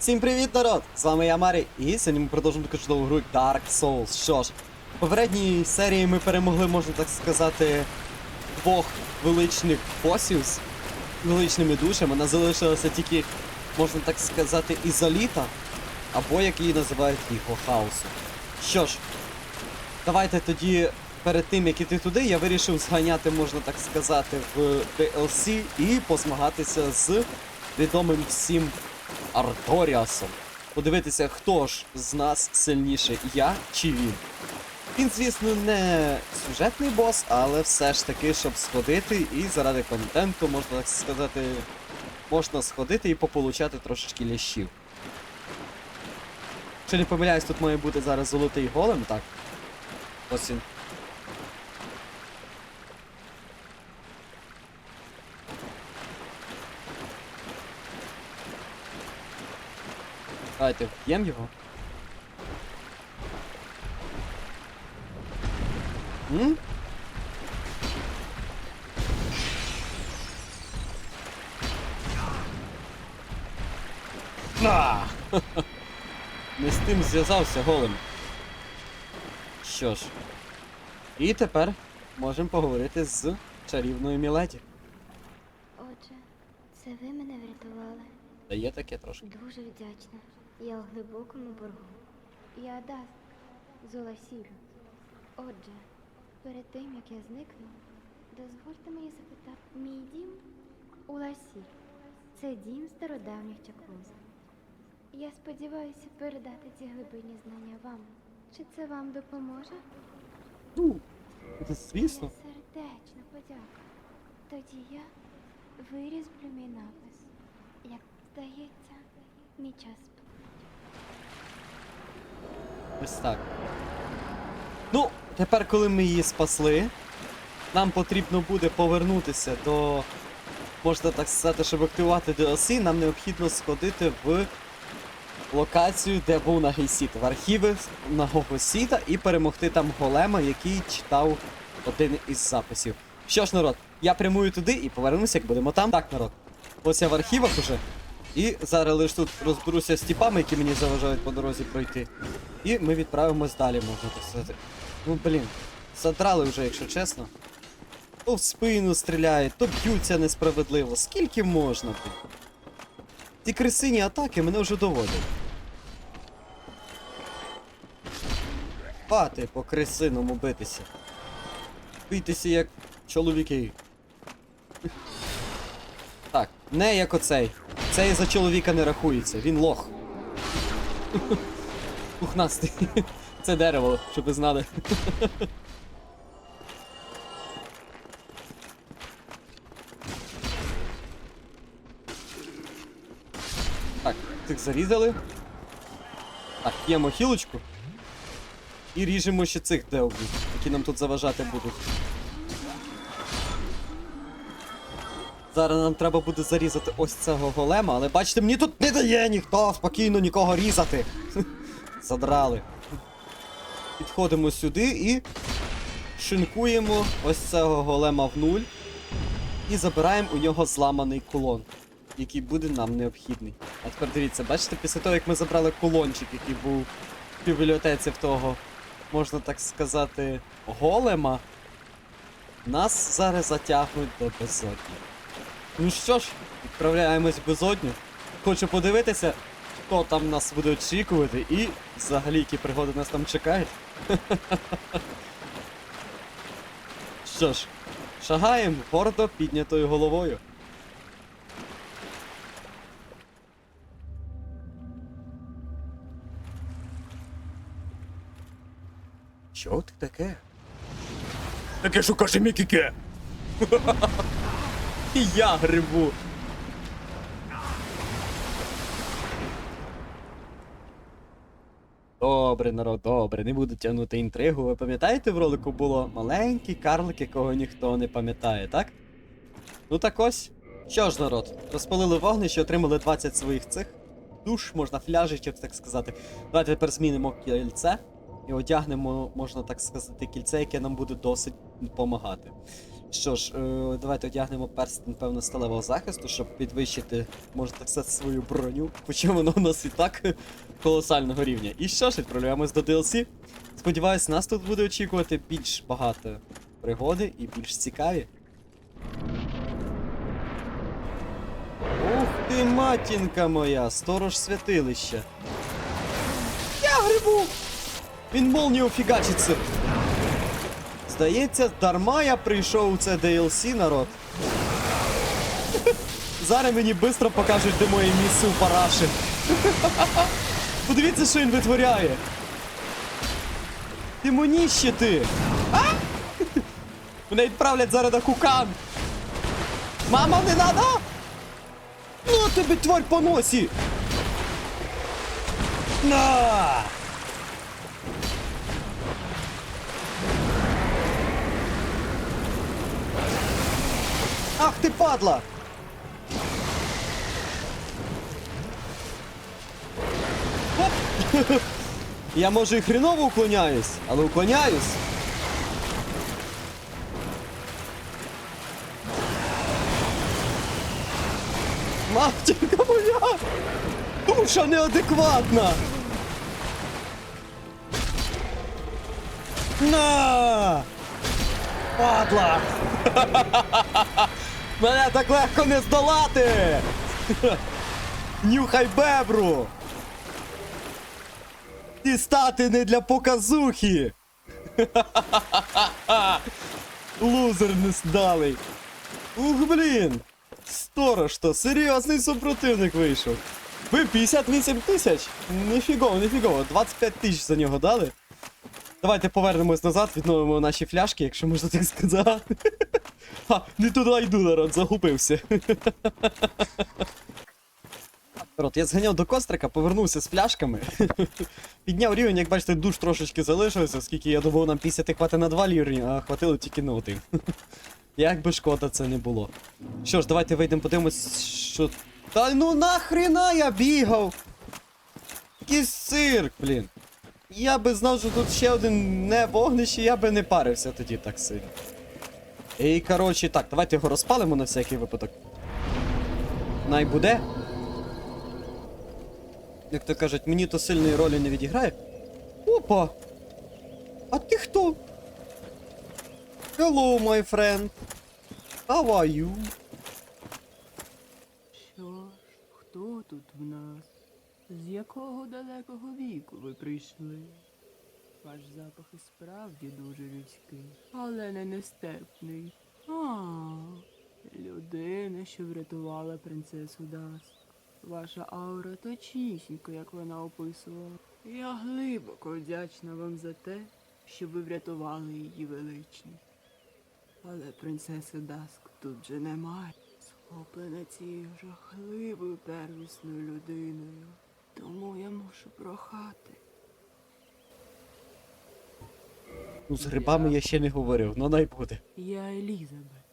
Всім привіт, народ! З вами я Марі, і сьогодні ми продовжуємо таку чудову гру Dark Souls. Що ж, в попередній серії ми перемогли, можна так сказати, двох величних босів з величними душами. Нас залишилося тільки, можна так сказати, ізоліта, або як її називають Іго Хаосу. Що ж, давайте тоді. Перед тим як іти туди, я вирішив зганяти, можна так сказати, в DLC і позмагатися з відомим всім Арторіасом. Подивитися, хто ж з нас сильніше, я чи він. Він, звісно, не сюжетний бос, але все ж таки, щоб сходити і заради контенту, можна так сказати, можна сходити і пополучати трошечки лящів. Якщо не помиляюсь, тут має бути зараз золотий голем, так? Ось він. Давайте вб'ємо його. М? На! Не з тим зв'язався голим. Що ж. І тепер можемо поговорити з чарівною Міледі. Отже, це ви мене врятували. Та є таке трошки. Дуже вдячна. Я у глибокому боргу. Я Адас, Золасілю. Отже, перед тим як я зникну, дозвольте мені запитати, мій дім у Ласіль. Це дім стародавніх чаклунств. Я сподіваюся передати ці глибинні знання вам. Чи це вам допоможе? Ну, звісно. Сердечна подяка. Тоді я вирізблю мій напис. Як здається, мій час. Ось так. Ну, тепер, коли ми її спасли, нам потрібно буде повернутися до. Можна так сказати, щоб активувати DLC, нам необхідно сходити в локацію, де був Нагейсіт, в архіви Нагогосіта і перемогти там голема, який читав один із записів. Що ж, народ, я прямую туди і повернуся, як будемо там. Так, народ. Ось я в архівах уже. І зараз лише тут розберуся з тіпами, які мені заважають по дорозі пройти. І ми відправимось далі, можна так сказати. Ну блін, задрали вже, якщо чесно. То в спину стріляють, то б'ються несправедливо. Скільки можна, блін? Ці крисині атаки мене вже доводять. Пати по крисиному битися. Бийтеся як чоловіки. Не як оцей. Цей за чоловіка не рахується, він лох. Пухнастий. Це дерево, щоб ви знали. Так, тих зарізали. Так, п'ємо хілочку. І ріжемо ще цих девлів, які нам тут заважати будуть. Зараз нам треба буде зарізати ось цього голема, але бачите, мені тут не дає ніхто спокійно нікого різати. Задрали. Підходимо сюди і шинкуємо ось цього голема в нуль. І забираємо у нього зламаний кулон, який буде нам необхідний. А тепер дивіться, бачите, після того, як ми забрали кулончик, який був в бібліотеці в того, можна так сказати, голема, нас зараз затягнуть до безодні. Ну що ж, відправляємось в безодню. Хочу подивитися, хто там нас буде очікувати і взагалі які пригоди нас там чекають. Що ж, шагаємо гордо піднятою головою. Що ти таке? Таке що каже Мікіке. І я грибу. Добре, народ, добре, не буду тягнути інтригу. Ви пам'ятаєте, в ролику було маленький карлик, якого ніхто не пам'ятає, так? Ну так ось. Що ж, народ, розпалили вогнище, отримали 20 своїх цих душ, можна фляжечок, так сказати. Давайте тепер змінимо кільце і одягнемо, можна так сказати, кільце, яке нам буде досить допомагати. Що ж, е, давайте одягнемо перстень, певно, сталевого захисту, щоб підвищити, можна так сказати, свою броню. Хоча воно у нас і так колосального рівня. І що ж, відправляємось до DLC. Сподіваюсь, нас тут буде очікувати більш багато пригоди і більш цікаві. Ух ти, матінка моя, сторож святилища. Я грибу! Він молнію фігачиться. Здається, дарма я прийшов у це DLC, народ. Зараз мені швидко покажуть, де моє місце у параші. Подивіться, що він витворяє. Демоніще ти! А? Мене відправлять зараз на кукан! Мама, не надо! Ну тобі тварь по носі! На! Ах ти падла! Оп! Я може і хреново уклоняюсь, але уклоняюсь. Матінка моя! Душа неадекватна! На! Падла! Мене так легко не здолати! Нюхай бебру! Дістати не для показухи! Лузер не здалий! Ух, блін! Сторож то, серйозний супротивник вийшов. Ви 58 тисяч? Ніфігово, ніфігово. 25 тисяч за нього дали. Давайте повернемось назад, відновимо наші фляшки, якщо можна так сказати. Ха, не туди йду, народ, загубився. Народ, я зганяв до кострика, повернувся з фляшками. Підняв рівень, як бачите, душ трошечки залишилося, оскільки я думав, нам 50 хватить на 2 рівні, а хватило тільки на один. Як би шкода це не було. Що ж, давайте вийдемо, подивимось, що. Та ну нахрена я бігав! Який блін. Я би знав, що тут ще один не вогнище, я би не парився тоді так сильно. І коротше, так, давайте його розпалимо на всякий випадок. Най буде. Як то кажуть, мені то сильної ролі не відіграє. Опа! А ти хто? Hello, my friend. How are you? Що ж, хто тут в нас? З якого далекого віку ви прийшли? Ваш запах і справді дуже людський, але не нестепний. А, людина, що врятувала принцесу Дас. Ваша аура точнісінько, як вона описувала. Я глибоко вдячна вам за те, що ви врятували її величність. Але принцеси Даск тут же немає. Схоплена цією жахливою первісною людиною. Тому я мушу прохати. Ну, з грибами я ще не говорив, ну най буде. Я Елізабет,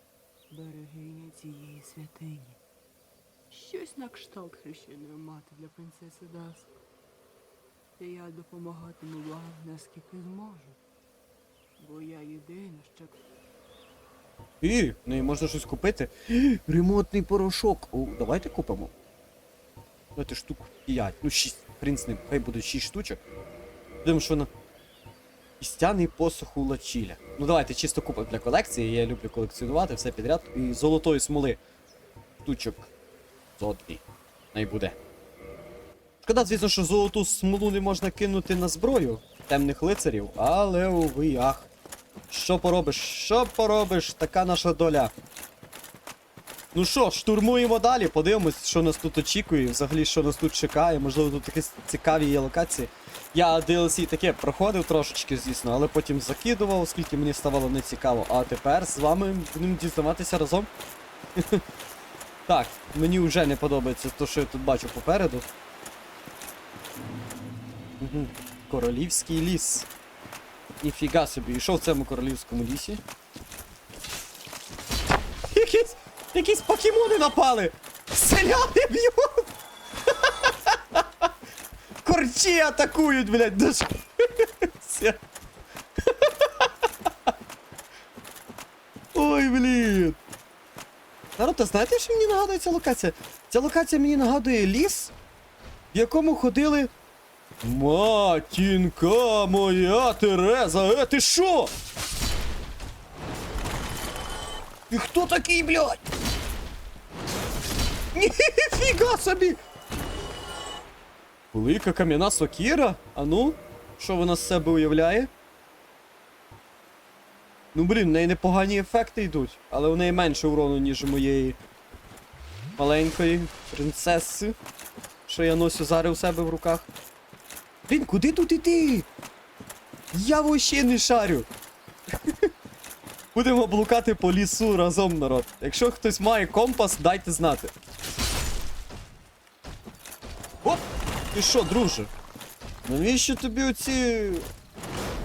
берегиня цієї святині. Щось на кшталт хрещеної мати для принцеси Даск. І я допомагатиму вам наскільки зможу. Бо я єдина, що І, в неї можна щось купити. Ремонтний порошок. О, давайте купимо. Давайте штук 5, ну 6. Хрін з ним, хай буде 6 штучок. Будемо, що на. Істяний посох у лачіля. Ну давайте чисто купимо для колекції. Я люблю колекціонувати все підряд. І золотої смоли. Штучок. Зо дві. Най буде. Шкода, звісно, що золоту смолу не можна кинути на зброю темних лицарів, але увиях. Що поробиш? Що поробиш? Така наша доля. Ну що, штурмуємо далі, подивимось, що нас тут очікує, взагалі, що нас тут чекає. Можливо, тут якісь цікаві є локації. Я DLC таке проходив трошечки, звісно, але потім закидував, оскільки мені ставало нецікаво. А тепер з вами будемо дізнаватися разом. Так, мені вже не подобається те, що я тут бачу попереду. Королівський ліс. Ніфіга собі, йшов в цьому королівському лісі. Якісь. Якісь покемони напали! Селяни б'ють! Корчі атакують, блядь. Ой, Ой, блін! Народ, а знаєте, що мені нагадує ця локація? Ця локація мені нагадує ліс, в якому ходили. Матінка моя Тереза, е, ти що? Ти хто такий, блядь? Ніфіга собі! Велика кам'яна сокіра? А ну, що вона з себе уявляє? Ну блін, в неї непогані ефекти йдуть, але у неї менше урону, ніж у моєї маленької принцеси, що я носю зараз у себе в руках. Блін, куди тут іти? Я вообще не шарю. Будемо блукати по лісу разом, народ. Якщо хтось має компас, дайте знати. Оп! Ти що, друже? Навіщо тобі оці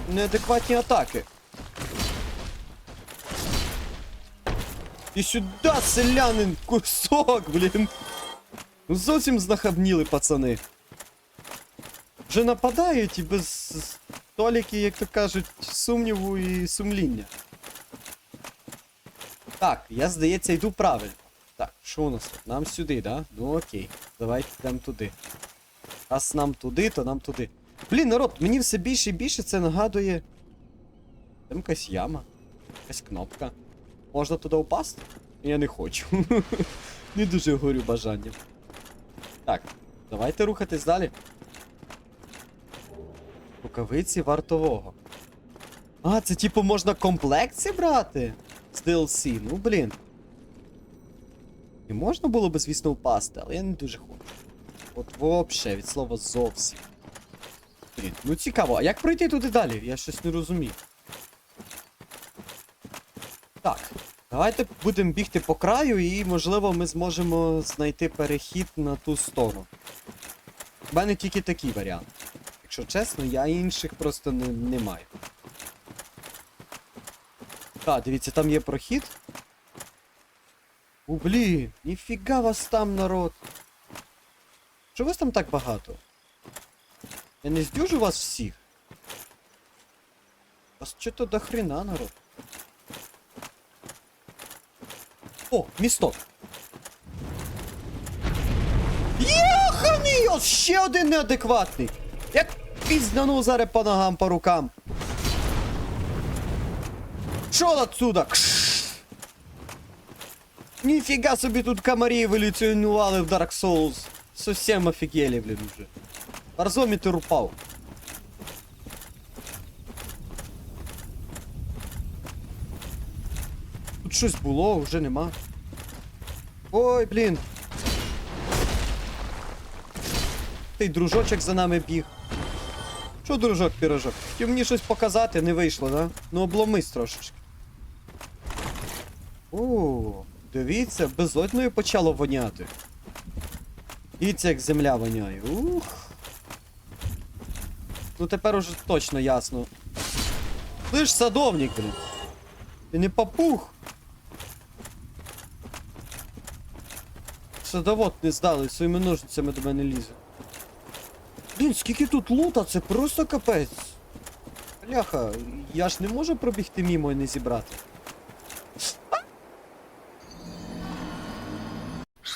неадекватні атаки? І сюди, селянин, кусок, блін. Ну зовсім знахабніли, пацани. Вже нападають і без толіки, як то кажуть, сумніву і сумління. Так, я здається йду правильно. Так, що у нас? Нам сюди, да? Ну окей. Давайте йдемо туди. Раз нам туди, то нам туди. Блін, народ, мені все більше і більше це нагадує. Там якась яма. Якась кнопка. Можна туди упасти? Я не хочу. не дуже горю бажанням. Так, давайте рухатись далі. Рукавиці вартового. А, це типу можна комплект зібрати? З DLC, ну блін. І можна було би, звісно, впасти, але я не дуже хочу. От вообще, від слова зовсім. Блін, ну цікаво, а як пройти туди далі? Я щось не розумію. Так, давайте будемо бігти по краю і, можливо, ми зможемо знайти перехід на ту сторону. У мене тільки такий варіант. Якщо чесно, я інших просто не, не маю. Так, дивіться, там є прохід. У, блін, ніфіга вас там, народ. Що вас там так багато? Я не здюжу вас всіх. Вас що-то до хрена, народ. О, місток. Йоханий! Ще один неадекватний. Як пізнану зараз по ногам, по рукам. Шо отсюда? Кш! Ніфіга собі тут комарі еволюціонували в Dark Souls. Совсем офігели, блін, уже. Барзометр упав. Тут щось було, вже нема. Ой, блін. Той дружочок за нами біг. Що, дружок, пірожок? Хотів мені щось показати, не вийшло, да? Ну обломись трошечки. О, дивіться, безодною почало воняти. Дивіться, як земля воняє. Ух. Ну тепер уже точно ясно. Ти ж садовник, блін. Ти не папух. Садовод не здали, своїми ножницями до мене лізе. Блін, скільки тут лута, це просто капець. Бляха, я ж не можу пробігти мімо і не зібрати.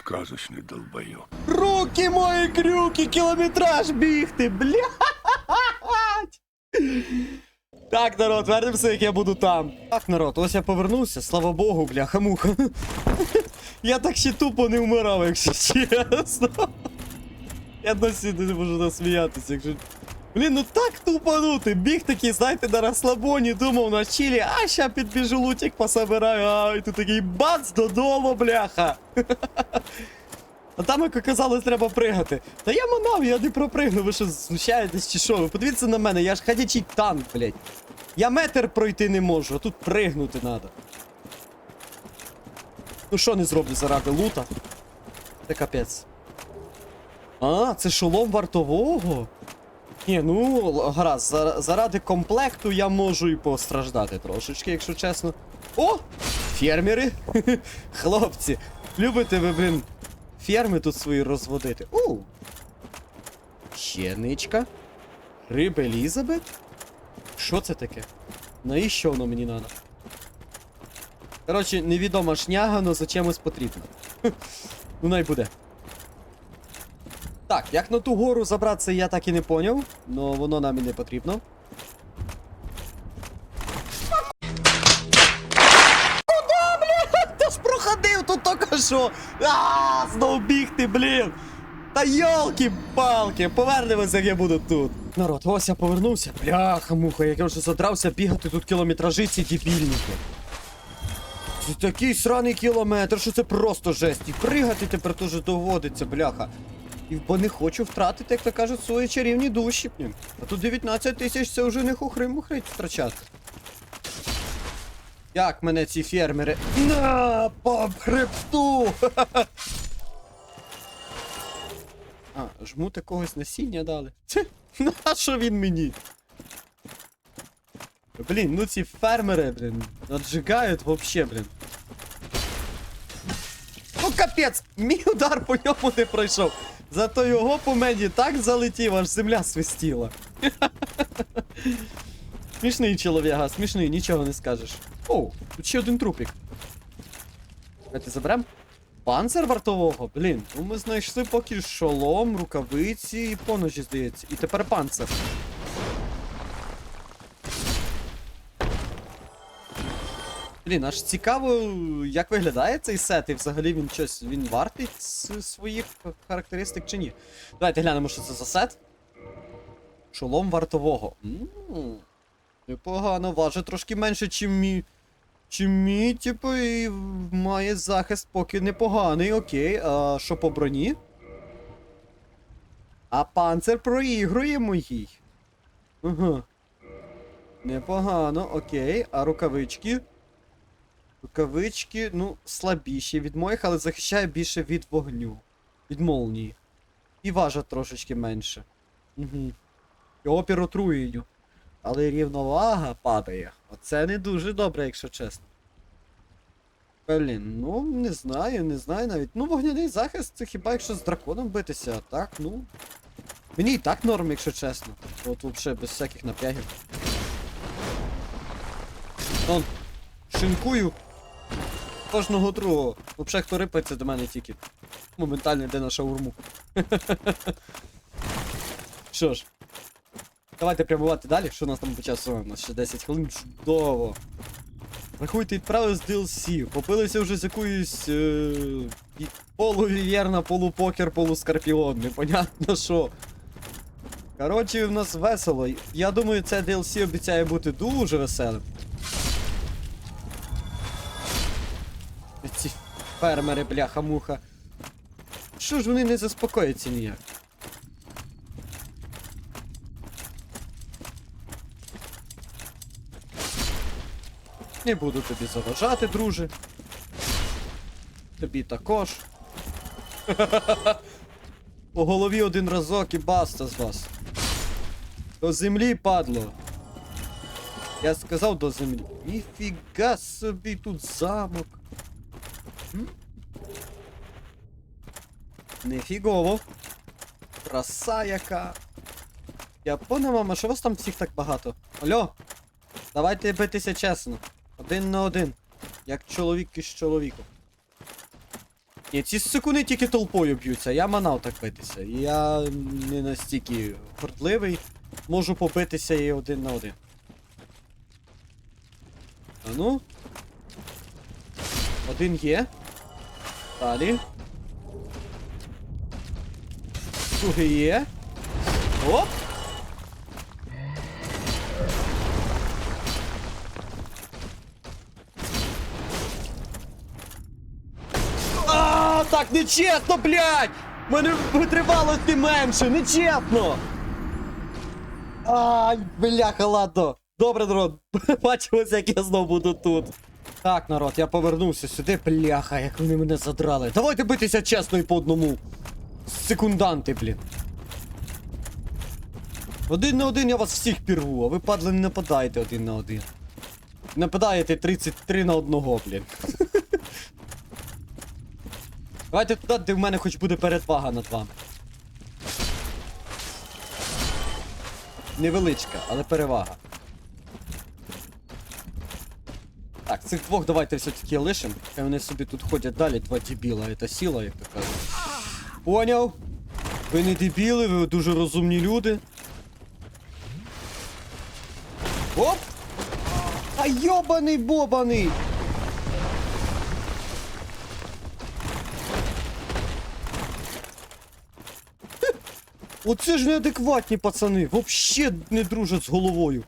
Сказочный долбоёб. Руки мої крюки, кілометраж бігти, блядь! Так, народ, вернемося, як я буду там. Так, народ, ось я повернувся, слава Богу, бляха муха. Я так ще тупо не вмирав, якщо чесно. Я досі не можу насміятися, якщо. Блін, ну так тупанути. Біг такий, знаєте, на розслабоні, думав на чилі, а ща підбіжу лутик пособираю, а і тут такий бац додому, бляха. А там, як оказалось, треба пригати. Та я манав, я не пропригну, ви що знущаєтесь чи що? Ви подивіться на мене, я ж ходячий танк, блядь. Я метр пройти не можу, а тут пригнути треба. Ну що не зроблю заради лута? Це капець. А, це шолом вартового? Ні, ну, гаразд, заради комплекту я можу і постраждати трошечки, якщо чесно. О! Фермери! Хлопці, любите ви, блін, ферми тут свої розводити. У! Щеничка. Риба Елізабет? Що це таке? Навіщо воно мені надо? Коротше, невідома шняга, но за чимось потрібна. Ну най буде. Так, як на ту гору забратися, я так і не поняв, но воно нам і не потрібно. Куда, бля? Та ж проходив тут тільки що. А, знов бігти, блін. Та йолки-палки, повернемось, як я буду тут. Народ, ось я повернувся. Бляха, муха, як я вже задрався бігати тут кілометражі ці дебільники. Це такий сраний кілометр, що це просто жесть. І пригати тепер теж доводиться, бляха. Бо не хочу втратити, як то кажуть, свої чарівні душі. А тут 19 тисяч це вже не хухри-мухри втрачати. Як мене ці фермери. На, по хребту! А, жмут якогось насіння дали. Це, на що він мені? Блін, ну ці фермери, блін, наджигають вообще, блін. Ну капець, мій удар по ньому не пройшов. Зато його по мені так залетів, аж земля свистіла. Смішний чоловіга, смішний, нічого не скажеш. Оу, тут ще один трупік. Давайте заберем. Панцир вартового? Блін, ну ми знайшли поки шолом, рукавиці і поножі, здається. І тепер панцир. Блін, аж цікаво, як виглядає цей сет, і взагалі він щось він вартий своїх характеристик чи ні. Давайте глянемо, що це за сет. Шолом вартового. М, Непогано, важить трошки менше, чим мій. Чим мій, типу, і має захист поки непоганий, окей. А що по броні? А панцир проігрує моїй. Ага. Непогано, окей. А рукавички? Рукавички, ну, слабіші від моїх, але захищає більше від вогню. Від молнії. І важать трошечки менше. Угу. І опір отруєнню. Але рівновага падає. Оце не дуже добре, якщо чесно. Блін, ну не знаю, не знаю навіть. Ну, вогняний захист, це хіба якщо з драконом битися, а так, ну. Мені і так норм, якщо чесно. От взагалі без всяких напрягів. Он, шинкую. Кожного другого. Взагалі, хто рипається до мене тільки. Моментально йде на шаурму. Що ж. Давайте прямувати далі. Що у нас там по часу? У нас ще 10 хвилин. Чудово. Рахуйте, відправили з DLC. Попилися вже з якоюсь. Е... Полувіверна, полупокер, полускорпіон. Непонятно що. Коротше, в нас весело. Я думаю, це DLC обіцяє бути дуже веселим. Ці фермери, бляха-муха. Що ж вони не заспокояться ніяк? Не буду тобі заважати, друже. Тобі також. По голові один разок і баста з вас. До землі, падло. Я сказав до землі. Ніфіга собі тут замок. Нефігово. Краса яка. Я понял, мама, що вас там всіх так багато? Алло? Давайте битися чесно. Один на один. Як чоловік із чоловіком. Ні, ці секуни тільки толпою б'ються, я манав так битися. Я не настільки гордливий. Можу побитися і один на один. А ну. Один є. Далі. Другий є. А, так нечесно, блядь! Мене витривалості менше, нечесно! Ай, бляха, ладно. Добре, народ. Бачимося, як я знову буду тут. Так, народ, я повернувся сюди, бляха, як вони мене задрали. Давайте битися чесно і по одному. Секунданти, блін. Один на один я вас всіх пірву, а ви падли не нападаєте один на один. Нападаєте 33 на одного, блін. Давайте туди, де в мене хоч буде передвага над вами. Невеличка, але перевага. Так, цих двох давайте все-таки лишимо. Хай вони собі тут ходять далі, два дебіла, це сила, як то кажуть. Поняв? Ви не дебіли, ви дуже розумні люди. Оп! А йобаний бобаний! Оце ж неадекватні пацани, вообще не дружать з головою.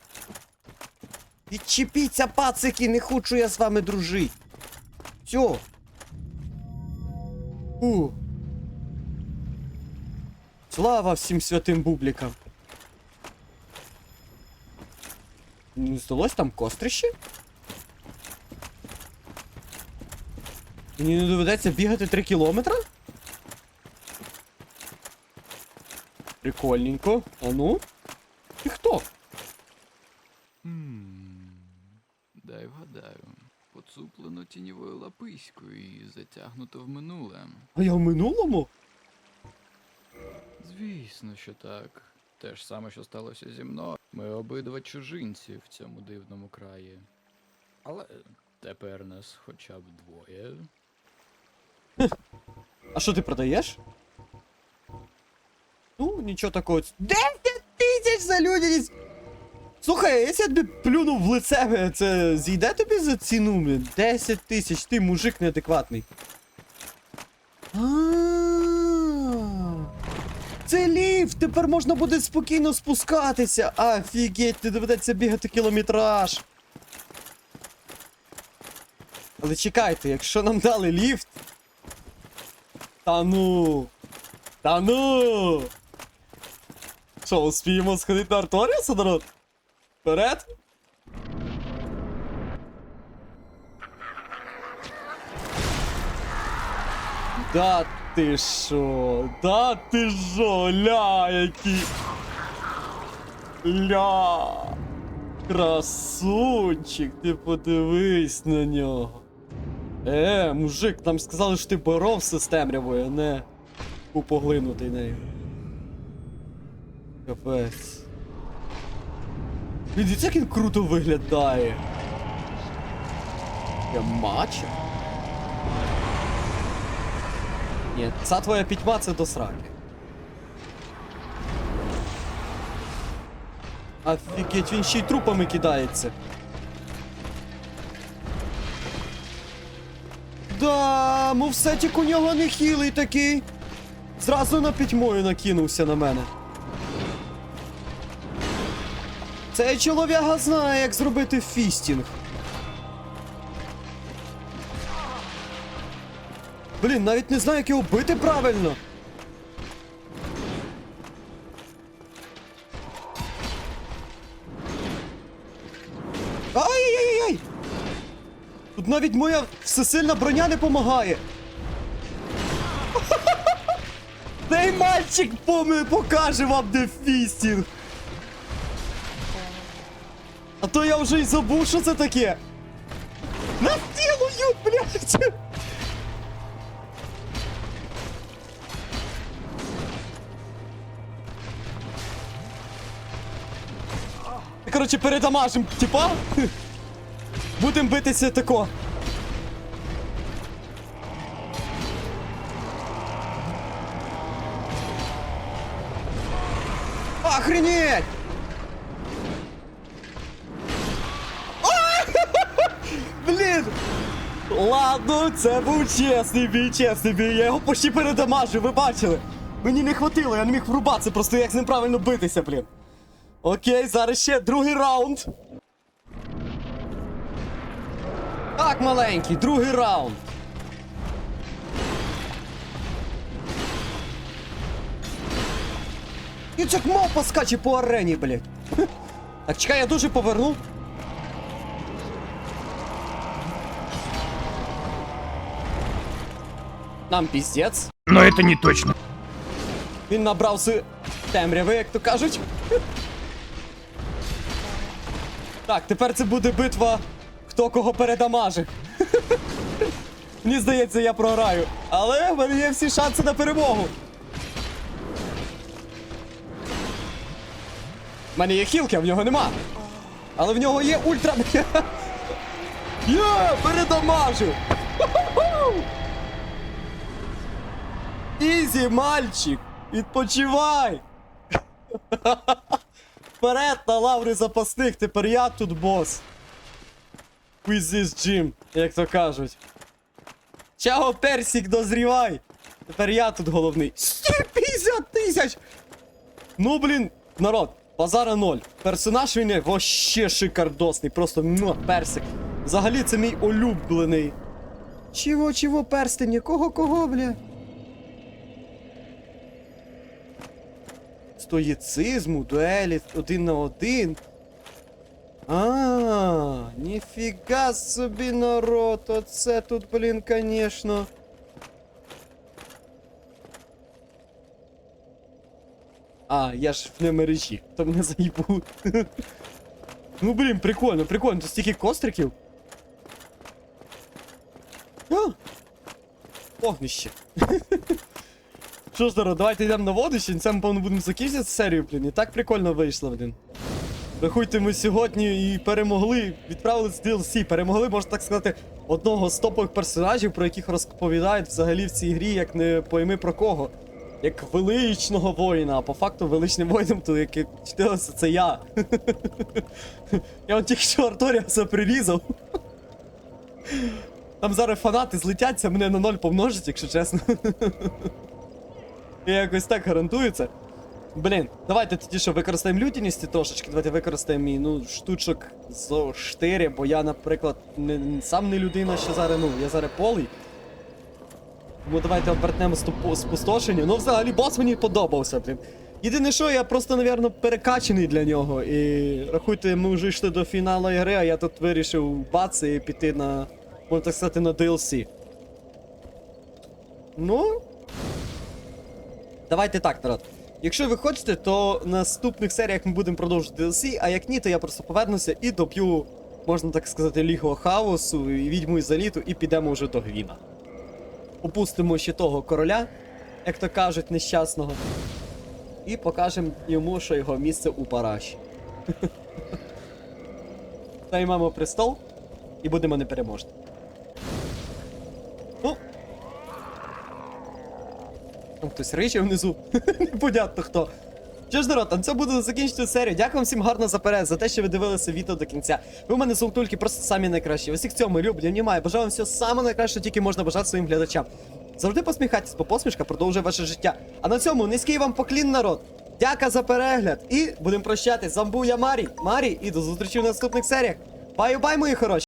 Відчепіться, пацики, не хочу я з вами дружити. Все. У. Слава всім святим бублікам. Не здалось там кострище? Мені не доведеться бігати 3 кілометри? Прикольненько. А ну? Ти хто? Дай вгадаю. Поцуплено тіньовою лапиською і затягнуто в минуле. А я в минулому? Звісно, що так. Те ж саме, що сталося зі мною. Ми обидва чужинці в цьому дивному краї. Але тепер нас хоча б двоє. А що ти продаєш? Ну, нічого такого. 10 тисяч за людяність! Слухай, якщо я тобі плюнув в лице, це зійде тобі за ціну, блін? 10 тисяч, ти мужик неадекватний. Тепер можна буде спокійно спускатися. Офігеть, не доведеться бігати кілометраж. Але чекайте, якщо нам дали ліфт. Та ну. Та ну. Що, успіємо сходити на Арторіуса, народ? Вперед? Да ти шо? Да ти шо? Ля, які. Ля. Красунчик, ти подивись на нього. Е, мужик, нам сказали, що ти боровся з темрявою, а не був поглинутий нею. Капець. Дивіться, як він круто виглядає. Я мачо? Ні, ця твоя пітьма це до сраки. Офігеть, він ще й трупами кидається. Да, мовсетік у нього не хілий такий. Зразу на пітьмою накинувся на мене. Цей чолов'яга знає, як зробити фістінг. Блін, навіть не знаю, як його бити правильно. Ай-яй-яй-яй! Тут навіть моя всесильна броня не помагає. Цей мальчик покаже вам де фістінг. А то я вже й забув, що це таке. Насилують, блядь! Коротше, передамажим, типа. Будем битися тако. Охренеть! Блін! Ладно, це був чесний бій, чесний бій. Я його почти передамажив, ви бачили? Мені не хватило, я не міг врубатися, просто як з ним правильно битися, блін. Окей, зараз ще другий раунд. Так, маленький, другий раунд. І як мавпа скаче по арені, блядь. Так, чекай, я дуже поверну. Нам піздець. Но это не точно. Він набрав з темряви, як то кажуть. Так, тепер це буде битва, хто кого передамажив. Мені здається, я програю. Але в мене є всі шанси на перемогу. У мене є хілки, а в нього нема. Але в нього є ультра. Є, передамажив! Ізі, мальчик! Відпочивай! Вперед на лаври запасних, тепер я тут бос. With gym, як то кажуть. Чаго персик дозрівай! Тепер я тут головний. 150 тисяч! Ну, блін, народ, базара ноль. Персонаж він вообще шикардосний, просто муа, персик. Взагалі це мій улюблений. Чого, чого перстень? Кого, кого, бля? Стоїцизму, дуелі один на один. А, ніфіга собі народ, оце тут, блін, конечно. А, я ж в мережі, то мене заїбу. ну блін, прикольно, прикольно, тут стільки костриків. А! Огнище. Що ж, давайте йдемо на воду, ще це ми, певно, будемо закінчити серію, блін. І так прикольно вийшло, блін. Рахуйте, ми сьогодні і перемогли, відправили з DLC, перемогли, можна так сказати, одного з топових персонажів, про яких розповідають взагалі в цій грі, як не пойми про кого. Як величного воїна, а по факту величним воїном, то як читалося, це я. я от тільки що Арторіаса прирізав. Там зараз фанати злетяться, мене на ноль помножать, якщо чесно. Я якось так гарантую це. Блін, давайте тоді що використаємо лютіність трошечки, давайте використаємо і, ну, штучок зо 4, бо я, наприклад, не, сам не людина, що зараз, ну, я зараз полий. Тому давайте обертнемо спустошення. Ну, взагалі, бос мені подобався, блін. Єдине, що я просто, напевно, перекачаний для нього. І рахуйте, ми вже йшли до фіналу ігри, а я тут вирішив бац і піти на, можна так сказати, на DLC. Ну. Давайте так, народ. Якщо ви хочете, то в наступних серіях ми будемо продовжувати DLC, а як ні, то я просто повернуся і доб'ю, можна так сказати, лігу хаосу, і відьму із заліту, і підемо вже до Гвіна. Опустимо ще того короля, як то кажуть, нещасного. І покажемо йому, що його місце у параші. Займемо престол і будемо непереможні. Там хтось риче внизу. Непонятно хто. Що ж, народ, на цьому буду закінчити серію. Дякую вам всім гарно за перегляд, за те, що ви дивилися відео до кінця. Ви в мене золотульки просто самі найкращі. Усіх цьому люблю, обнімаю. Бажаю вам всього саме найкраще, що тільки можна бажати своїм глядачам. Завжди посміхайтесь, бо посмішка продовжує ваше життя. А на цьому низький вам поклін, народ. Дяка за перегляд. І будемо прощатись. Замбу я Марій. Марій, і до зустрічі в наступних серіях. Баю-бай, мої хороші!